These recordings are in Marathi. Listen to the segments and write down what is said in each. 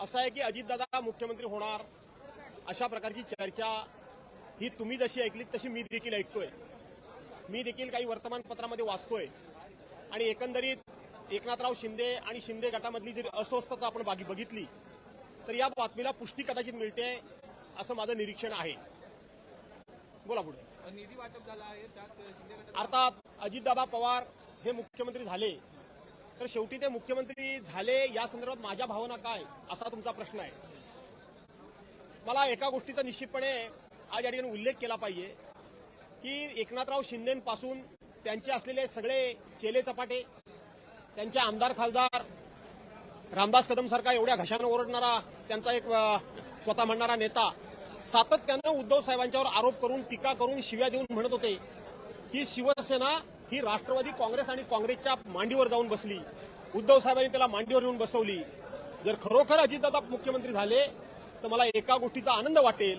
असं आहे की अजितदादा मुख्यमंत्री होणार अशा प्रकारची चर्चा ही तुम्ही जशी ऐकलीत तशी मी देखील ऐकतोय. मी देखील काही वर्तमानपत्रामध्ये वाचतोय. आणि एकंदरीत एकनाथराव शिंदे आणि शिंदे गटामधली जरी अस्वस्थता आपण बागी बघितली तर या बातमीला पुष्टी कदाचित मिळते असं माझं निरीक्षण आहे. बोला पुढे. निधी वाटप झाला आहे त्यात शिंदे गटात अर्थात अजितदादा पवार हे मुख्यमंत्री झाले. तर शेवटी ते मुख्यमंत्री झाले या संदर्भात माझ्या भावना काय असा तुमचा प्रश्न आहे? मला एका गोष्टीचा निश्चितपणे आज या ठिकाणी उल्लेख केला पाहिजे की एकनाथराव शिंदेपासून त्यांचे असलेले सगळे चेले चपाटे त्यांचे आमदार खासदार रामदास कदम सारखा एवढ्या घशानं ओरडणारा त्यांचा एक स्वतः म्हणणारा नेता सातत्यानं उद्धव साहेबांच्यावर आरोप करून टीका करून शिव्या देऊन म्हणत होते की शिवसेना ही राष्ट्रवादी काँग्रेस आणि काँग्रेसच्या मांडीवर जाऊन बसली. उद्धव साहेबांनी त्याला मांडीवर येऊन बसवली. जर खरोखर अजितदादा मुख्यमंत्री झाले तर मला एका गोष्टीचा आनंद वाटेल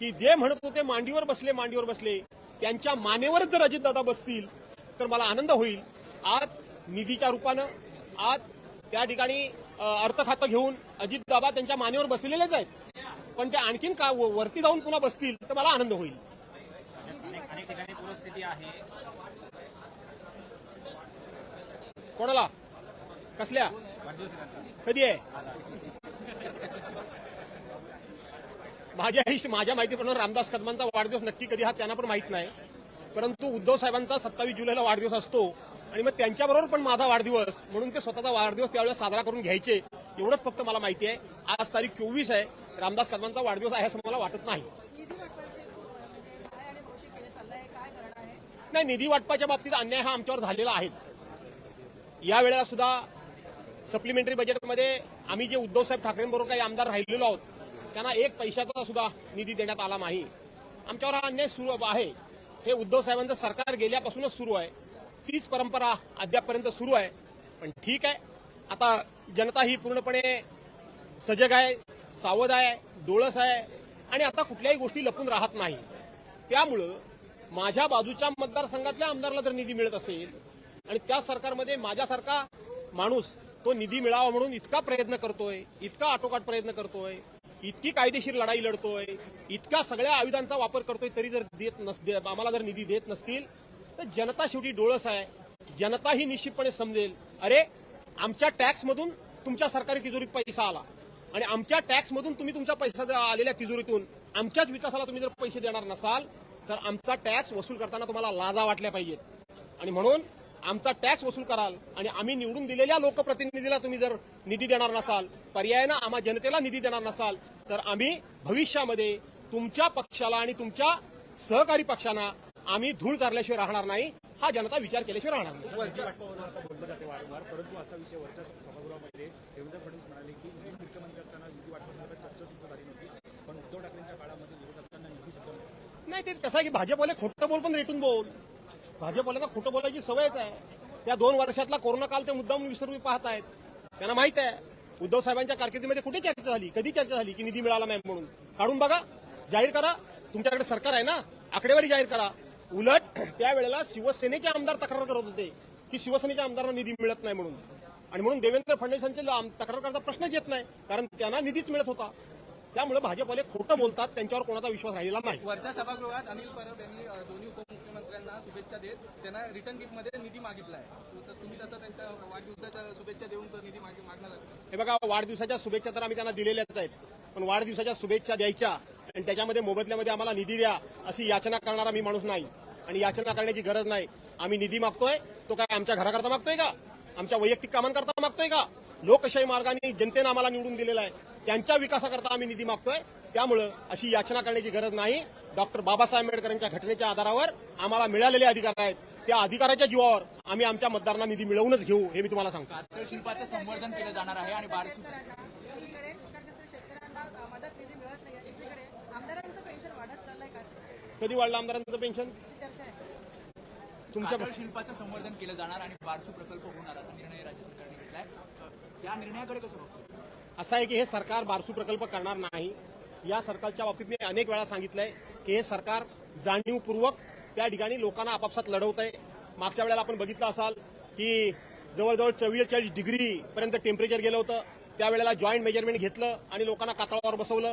की जे म्हणत होते मांडीवर बसले मांडीवर बसले त्यांच्या मानेवरच जर अजितदादा बसतील तर मला आनंद होईल. आज निधीच्या रूपानं आज त्या ठिकाणी अर्थ खातं घेऊन अजितदादा त्यांच्या मानेवर बसलेलेच आहेत. पण ते आणखीन का व- वरती जाऊन पुन्हा बसतील तर मला आनंद होईल. अनेक अनेक ठिकाणी पूरस्थिती आहे. कोणाला? कसल्या? कधी आहे? माझ्या माझ्या माहितीप्रमाणे रामदास कदमांचा वाढदिवस नक्की कधी हा त्यांना पण माहीत नाही. परंतु उद्धव साहेबांचा सत्तावीस जुलैला वाढदिवस असतो आणि मग त्यांच्याबरोबर पण माझा वाढदिवस म्हणून ते स्वतःचा वाढदिवस त्यावेळेला साजरा करून घ्यायचे एवढंच फक्त मला माहिती आहे. आज तारीख चोवीस आहे. रामदास कदमांचा वाढदिवस आहे असं मला वाटत नाही. नाही निधी वाटपाच्या बाबतीत अन्याय हा आमच्यावर झालेला आहेच यावेळेला सुद्धा सप्लिमेंटरी बजेटमध्ये आम्ही जे उद्धव साहेब ठाकरेंबरोबर काही आमदार राहिलेलो आहोत त्यांना एक पैशाचा सुद्धा निधी देण्यात आला नाही. आमच्यावर हा अन्याय सुरू आहे. हे उद्धव साहेबांचं सरकार गेल्यापासूनच सुरू आहे. तीच परंपरा अद्यापपर्यंत सुरू आहे. पण ठीक आहे. आता जनता ही पूर्णपणे सजग आहे सावध आहे डोळस आहे आणि आता कुठल्याही गोष्टी लपून राहत नाही. त्यामुळं माझ्या बाजूच्या मतदारसंघातल्या आमदारला जर निधी मिळत असेल आणि त्या सरकारमध्ये माझ्यासारखा माणूस तो निधी मिळावा म्हणून इतका प्रयत्न करतोय इतका आटोकाट प्रयत्न करतोय इतकी कायदेशीर लढाई लढतोय इतका सगळ्या आयुधांचा वापर करतोय तरी जर देत नस आम्हाला जर निधी देत नसतील तर जनता शेवटी डोळस आहे. जनता ही निश्चितपणे समजेल अरे आमच्या टॅक्समधून तुमच्या सरकारी तिजोरीत पैसा आला. आणि आमच्या टॅक्समधून तुम्ही तुमच्या पैसा आलेल्या तिजोरीतून आमच्याच विकासाला तुम्ही जर पैसे देणार नसाल तर आमचा टॅक्स वसूल करताना तुम्हाला लाजा वाटल्या पाहिजेत. आणि म्हणून आमचा टॅक्स वसूल कराल आणि आम्ही निवडून दिलेल्या लोकप्रतिनिधीला तुम्ही जर निधी देणार नसाल पर्यायानं आम्हा जनतेला निधी देणार नसाल तर आम्ही भविष्यामध्ये तुमच्या पक्षाला आणि तुमच्या सहकारी पक्षांना आम्ही धूळ चारल्याशिवाय राहणार नाही हा जनता विचार केल्याशिवाय राहणार नाही. ते कसं आहे की भाजपवाले खोटं बोल पण रेटून बोल. भाजपला खोटं बोलायची सवयच आहे. त्या दोन वर्षातला कोरोना काल ते मुद्दाम विसरून पाहत आहेत. त्यांना माहीत आहे उद्धव साहेबांच्या कारकिर्दीमध्ये कुठे चर्चा झाली कधी चर्चा झाली की निधी मिळाला नाही म्हणून? काढून बघा जाहीर करा तुमच्याकडे सरकार आहे ना आकडेवारी जाहीर करा. उलट त्यावेळेला शिवसेनेचे आमदार तक्रार करत होते की शिवसेनेच्या आमदारांना निधी मिळत नाही म्हणून. आणि म्हणून देवेंद्र फडणवीस यांचे तक्रार करता प्रश्नच येत नाही कारण त्यांना निधीच मिळत होता. त्यामुळे भाजपवाले खोटं बोलतात त्यांच्यावर कोणाचा विश्वास राहिलेला नाही. वरच्या सभागृहात अनिल परब यांनी दोन्ही सगळ्यांना शुभेच्छा देत त्यांना रिटर्न गिफ्टमध्ये निधी मागितलाय तर तुम्ही तसं त्यांच्या वाढदिवसाच्या शुभेच्छा देऊन तर निधी मागणार हे बघा वाढदिवसाच्या शुभेच्छा तर आम्ही त्यांना दिलेल्याच आहेत. पण वाढदिवसाच्या शुभेच्छा द्यायच्या आणि त्याच्यामध्ये मोबदल्यामध्ये आम्हाला निधी द्या अशी याचना करणारा मी माणूस नाही. आणि याचना करण्याची गरज नाही. आम्ही निधी मागतोय. तो काय आमच्या घराकरता मागतोय का? आमच्या वैयक्तिक कामांकरता मागतोय का? लोकशाही मार्गाने जनतेनं आम्हाला निवडून दिलेला आहे. त्यांच्या विकासाकरता आम्ही निधी मागतोय. त्यामुळं अशी याचना करण्याची गरज नाही. डॉक्टर बाबासाहेब आंबेडकरांच्या घटनेच्या आधारावर आम्हाला मिळालेले अधिकार आहेत. त्या अधिकाराच्या जीवावर आम्ही आमच्या मतदारांना निधी मिळवूनच घेऊ हे मी तुम्हाला सांगतो. शिल्पाचं संवर्धन केलं जाणार आहे आणि कधी वाढलं आमदारांचं पेन्शन? ही तुमच्या शिल्पाचं संवर्धन केलं जाणार आणि बारसू प्रकल्प होणार असा निर्णय राज्य सरकारने घेतलाय. या निर्णयाकडे कसं बघतो? असं आहे की हे सरकार बारसू प्रकल्प करणार नाही. या सरकारच्या बाबतीत मी अनेक वेळा सांगितलंय की हे सरकार जाणीवपूर्वक त्या ठिकाणी लोकांना आपापसात लढवत आहे मागच्या वेळेला आपण बघितलं असाल की जवळजवळ चव्वेचाळीस डिग्री पर्यंत टेम्परेचर गेलं होतं. त्यावेळेला जॉईंट मेजरमेंट घेतलं आणि लोकांना कातळावर बसवलं.